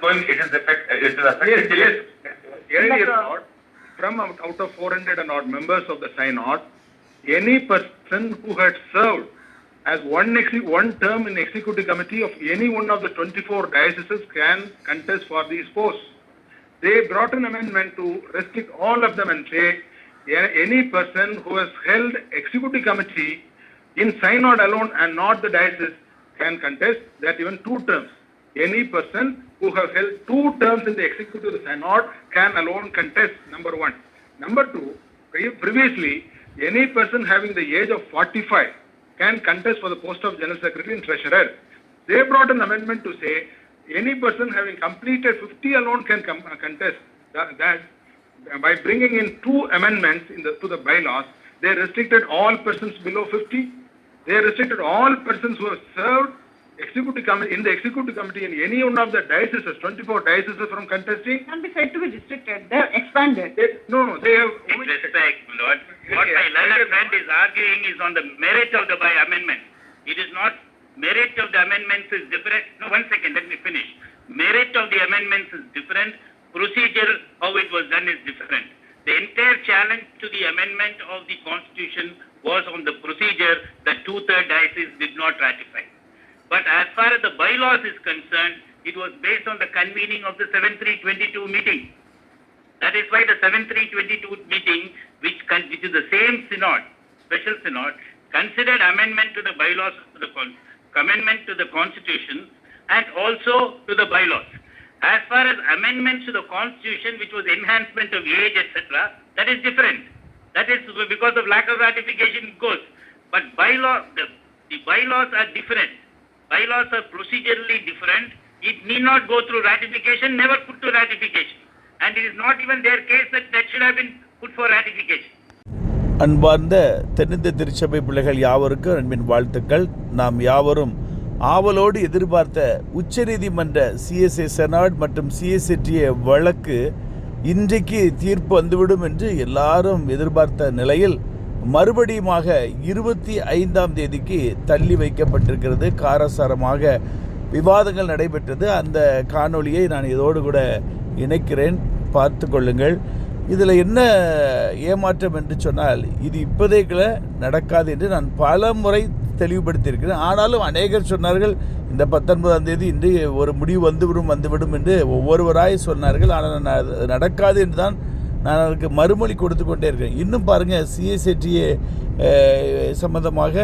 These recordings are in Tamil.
going, it is effect, it is affected. Yes, yes. Earlier uh, not, from out out of four hundred and odd members of the synod, any person who had served as one exe- one term in executive committee of any one of the twenty-four dioceses can contest for these posts. They brought an amendment to restrict all of them and say, "A- any person who has held executive committee in synod alone and not the diocese can contest that even two terms. Any person who have held two terms in the executive synod can alone contest, number one. Number two, previously, any person having the age of forty-five can contest for the post of general secretary and treasurer. They brought an amendment to say, any person having completed fifty alone can uh, contest. That, that, by bringing in two amendments in the, to the bylaws, they restricted all persons below fifty. They restricted all persons who have served executive committee, in the executive committee in any one of the dioceses, twenty-four dioceses from contesting. Can be said to be restricted, they have expanded. They, no, no, they have. With respect, lord, what Yeah, my yeah. learned friend is arguing is on the merit of the by amendment. It is not, merit of the amendments is different, no, one second, let me finish. Merit of the amendments is different, procedure, how it was done is different. The entire challenge to the amendment of the constitution was on the procedure that two-third diocese did not ratify. But as far as the bylaws is concerned, it was based on the convening of the seven-three-twenty-two meeting. That is why the seven-three-twenty-two meeting, which which is the same synod, special synod, considered amendment to the bylaws, to the con- amendment to the constitution and also to the bylaws. As far as amendments to the constitution, which was enhancement of age, etc., that is different. That is because of lack of ratification it goes. But bylaw, the, the bylaws are different. Bylaws are procedurally different. It need not go through ratification, never put to ratification. And it is not even their case that that should have been put for ratification. அன்பார்ந்த தென்னிந்திய திருச்சபை பிள்ளைகள் யாவருக்கும் அன்பின் வாழ்த்துக்கள் நாம் யாவரும் ஆவலோடு எதிர்பார்த்த உச்சநீதிமன்ற சிஎஸ்ஏ செனாட் மற்றும் சிஎஸ்ஏடிஏ வழக்கு இன்றைக்கு தீர்ப்பு வந்துவிடும் என்று எல்லாரும் எதிர்பார்த்த நிலையில் மறுபடியுமாக இருபத்தி ஐந்தாம் தேதிக்கு தள்ளி வைக்கப்பட்டிருக்கிறது. காரசாரமாக விவாதங்கள் நடைபெற்றது. அந்த காணொளியை நான் இதோடு கூட இணைக்கிறேன். பார்த்து கொள்ளுங்கள். இதில் என்ன ஏமாற்றம் என்று சொன்னால் இது இப்போதைக்குள்ள நடக்காது என்று நான் பல முறை தெளிவுபடுத்தியிருக்கிறேன். ஆனாலும் அநேகர் சொன்னார்கள் இந்த பத்தொன்பதாம் தேதி இன்று ஒரு முடிவு வந்துவிடும் வந்துவிடும் என்று ஒவ்வொருவராய் சொன்னார்கள். ஆனால் அது நடக்காது என்று தான் நான் அதற்கு மறுமொழி கொடுத்து கொண்டே இருக்கேன் இன்னும் பாருங்கள் சிஎஸ்ஏடிஏ சம்பந்தமாக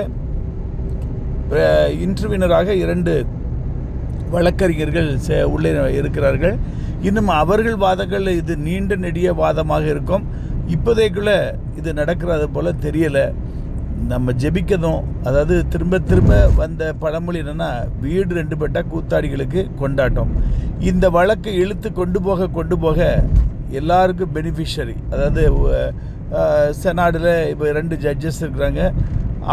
இன்டர்வினராக இரண்டு வழக்கறிஞர்கள் உள்ளே இருக்கிறார்கள். இன்னும் அவர்கள் வாதங்கள் இது நீண்ட நெடிய வாதமாக இருக்கும். இப்போதைக்குள்ளே இது நடக்கிறது போல தெரியலை. நம்ம ஜெபிக்கதும் அதாவது திரும்ப திரும்ப வந்த பழமொழி என்னென்னா வீடு ரெண்டு பட்டா கூத்தாடிகளுக்கு கொண்டாட்டம். இந்த வழக்கை இழுத்து கொண்டு போக கொண்டு போக எல்லாருக்கும் பெனிஃபிஷரி அதாவது செனாடில் இப்போ ரெண்டு ஜட்ஜஸ் இருக்கிறாங்க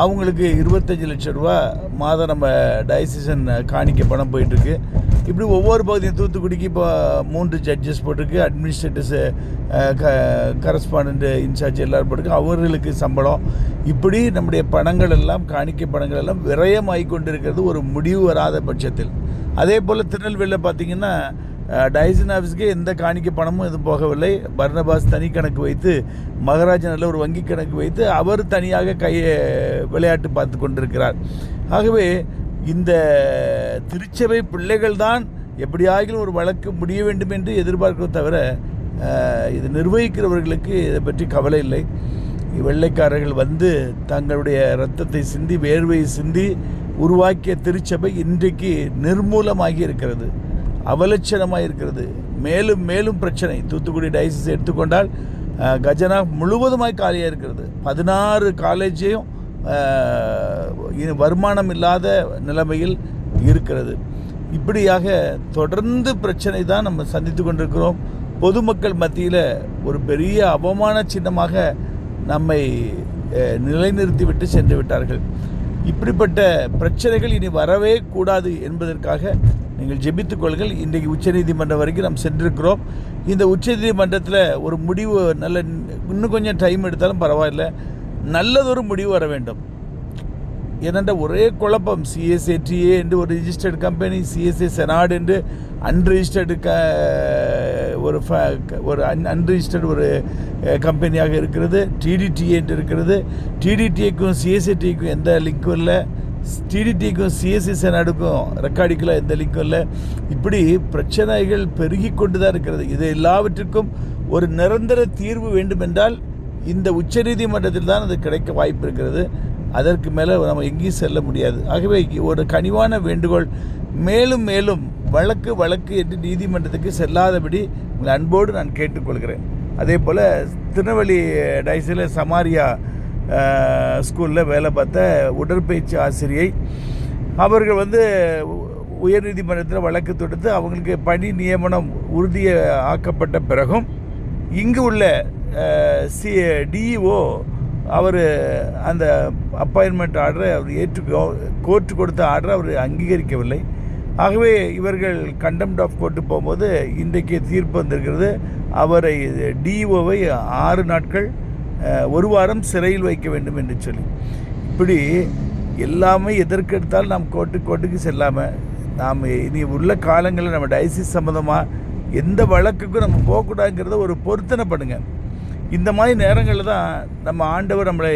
அவங்களுக்கு இருபத்தஞ்சி லட்சம் ரூபா மாதம் நம்ம டைசிஷன் காணிக்க பணம் போயிட்டுருக்கு. இப்படி ஒவ்வொரு பகுதியும் தூத்துக்குடிக்கு இப்போ மூன்று ஜட்ஜஸ் போட்டிருக்கு. அட்மினிஸ்ட்ரேட்டிவ்ஸு க கரஸ்பாண்ட் இன்சார்ஜ் எல்லோரும் போட்டிருக்கு. அவர்களுக்கு சம்பளம். இப்படி நம்முடைய பணங்கள் எல்லாம் காணிக்கை பணங்கள் எல்லாம் விரயமாகி கொண்டிருக்கிறது ஒரு முடிவு வராத பட்சத்தில். அதே போல் திருநெல்வேலியில் பார்த்தீங்கன்னா டைசன் எந்த காணிக்க பணமும் இது போகவில்லை. பர்னபாஸ் தனி கணக்கு வைத்து மகராஜன் நல்ல ஒரு வங்கி கணக்கு வைத்து அவர் தனியாக கையை விளையாட்டு பார்த்து கொண்டிருக்கிறார். ஆகவே இந்த திருச்சபை பிள்ளைகள் தான் எப்படியாகிலும் ஒரு வழக்கு முடிய வேண்டும் என்று எதிர்பார்க்கிறோம் தவிர இது நிர்வகிக்கிறவர்களுக்கு இதை பற்றி கவலை இல்லை. வெள்ளைக்காரர்கள் வந்து தங்களுடைய ரத்தத்தை சிந்தி வேர்வையை சிந்தி உருவாக்கிய திருச்சபை இன்றைக்கு நிர்மூலமாகி இருக்கிறது. அவலட்சணமாக இருக்கிறது மேலும் மேலும் பிரச்சனை. தூத்துக்குடி டயசிஸ் எடுத்துக்கொண்டால் கஜனா முழுவதுமாய் காலியாக இருக்கிறது பதினாறு காலேஜையும் இனி வருமானம் இல்லாத நிலைமையில் இருக்கிறது. இப்படியாக தொடர்ந்து பிரச்சனை தான் நம்ம சந்தித்து கொண்டிருக்கிறோம். பொதுமக்கள் மத்தியில் ஒரு பெரிய அவமான சின்னமாக நம்மை நிலைநிறுத்திவிட்டு சென்று விட்டார்கள். இப்படிப்பட்ட பிரச்சனைகள் இனி வரவே கூடாது என்பதற்காக நீங்கள் ஜெபித்துக் கொள்ளுங்கள். இன்றைக்கு உச்சநீதிமன்றம் வரைக்கும் நாம் சென்றிருக்கிறோம். இந்த உச்சநீதிமன்றத்தில் ஒரு முடிவு நல்ல இன்னும் கொஞ்சம் டைம் எடுத்தாலும் பரவாயில்ல. நல்லதொரு முடிவு வர வேண்டும். ஏனென்ற ஒரே குழப்பம். சிஎஸ்ஏடிஏ என்று ஒரு ரிஜிஸ்டர்டு கம்பெனி சிஎஸ்ஏ செனாடு என்று அன்ரிஜிஸ்டர்டு க ஒரு ஃப- ஒரு அன் அன்ரிஜிஸ்டர்டு ஒரு கம்பெனியாக இருக்கிறது. டிடிடிஏ என்று இருக்கிறது. டிடிடிஏக்கும் சிஎஸ்ஏடிக்கும் எந்த லிங்க்கும் இல்லை. டிடிடிக்கும் சிஎஸ்சி நடுக்கும் ரெக்கார்டிக்கெலாம் எந்த லிங்கும் இல்லை. இப்படி பிரச்சனைகள் பெருகி கொண்டு தான் இருக்கிறது. இது எல்லாவற்றுக்கும் ஒரு நிரந்தர தீர்வு வேண்டுமென்றால் இந்த உச்சநீதிமன்றத்தில் தான் அது கிடைக்க வாய்ப்பு இருக்கிறது. அதற்கு மேலே நம்ம எங்கேயும் செல்ல முடியாது. ஆகவே ஒரு கனிவான வேண்டுகோள் மேலும் மேலும் வழக்கு வழக்கு என்று நீதிமன்றத்துக்கு செல்லாதபடி உங்களை அன்போடு நான் கேட்டுக்கொள்கிறேன். அதே போல் திருநெல்வேலி டைஸில் சமாரியா ஸ்கூலில் வேலை பார்த்த உடற்பயிற்சி ஆசிரியை. அவர்கள் வந்து உயர்நீதிமன்றத்தில் வழக்கு தொடுத்து அவங்களுக்கு பணி நியமனம் உறுதியை ஆக்கப்பட்ட பிறகும் இங்கு உள்ள சி டிஇஓ அவர் அந்த அப்பாயின்மெண்ட் ஆர்டரை அவர் ஏற்று கோர்ட்டு கொடுத்த ஆர்டரை அவர் அங்கீகரிக்கவில்லை. ஆகவே இவர்கள் கண்டெம்ட் ஆஃப் கோர்ட்டு போகும்போது இன்றைக்கு தீர்ப்பு வந்திருக்கிறது. அவரை டிஇஓவை ஆறு நாட்கள் ஒரு வாரம் சிறையில் வைக்க வேண்டும் என்று சொல்லி. இப்படி எல்லாமே எதற்கெடுத்தால் நாம் கோர்ட்டு கோர்ட்டுக்கு செல்லாமல் நாம் இனி உள்ள காலங்களில் நம்ம டயசிஸ் சம்மந்தமாக எந்த வழக்குக்கும் நம்ம போகக்கூடாதுங்கிறத ஒரு பொருத்தனை பண்ணுங்க. இந்த மாதிரி நேரங்களில் தான் நம்ம ஆண்டவர் நம்மளை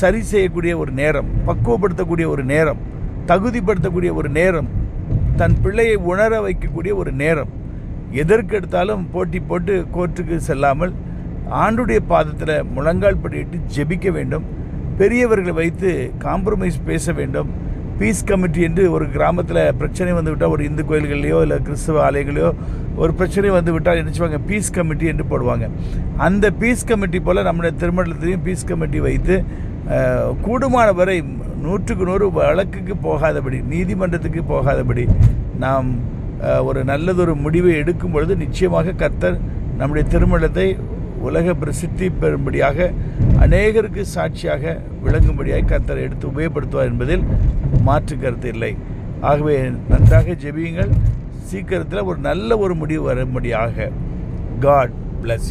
சரி செய்யக்கூடிய ஒரு நேரம் பக்குவப்படுத்தக்கூடிய ஒரு நேரம் தகுதிப்படுத்தக்கூடிய ஒரு நேரம் தன் பிள்ளையை உணர வைக்கக்கூடிய ஒரு நேரம் எதற்கெடுத்தாலும் போட்டி போட்டு கோர்ட்டுக்கு செல்லாமல் ஆண்டுடைய பாதத்தில் முழங்கால் படியிட்டு ஜெபிக்க வேண்டும். பெரியவர்களை வைத்து காம்ப்ரமைஸ் பேச வேண்டும். பீஸ் கமிட்டி என்று ஒரு கிராமத்தில் பிரச்சனை வந்துவிட்டால் ஒரு இந்து கோயில்கள்லையோ இல்லை கிறிஸ்துவ ஆலயங்களையோ ஒரு பிரச்சனை வந்து விட்டால் என்ன செய்வாங்க? பீஸ் கமிட்டி என்று போடுவாங்க. அந்த பீஸ் கமிட்டி போல் நம்முடைய திருமணத்திலையும் பீஸ் கமிட்டி வைத்து கூடுமான வரை நூற்றுக்கு நூறு வழக்குக்கு போகாதபடி நீதிமன்றத்துக்கு போகாதபடி நாம் ஒரு நல்லதொரு முடிவை எடுக்கும் பொழுது நிச்சயமாக கர்த்தர் நம்முடைய திருமணத்தை உலக பிரசித்தி பெறும்படியாக அநேகருக்கு சாட்சியாக விளங்கும்படியாக கர்த்தர் எடுத்து உபயோகப்படுத்துவார் என்பதில் மாற்று கருத்து இல்லை. ஆகவே நன்றாக ஜெபியுங்கள். சீக்கிரத்தில் ஒரு நல்ல ஒரு முடிவு வரும்படியாக காட் பிளஸ்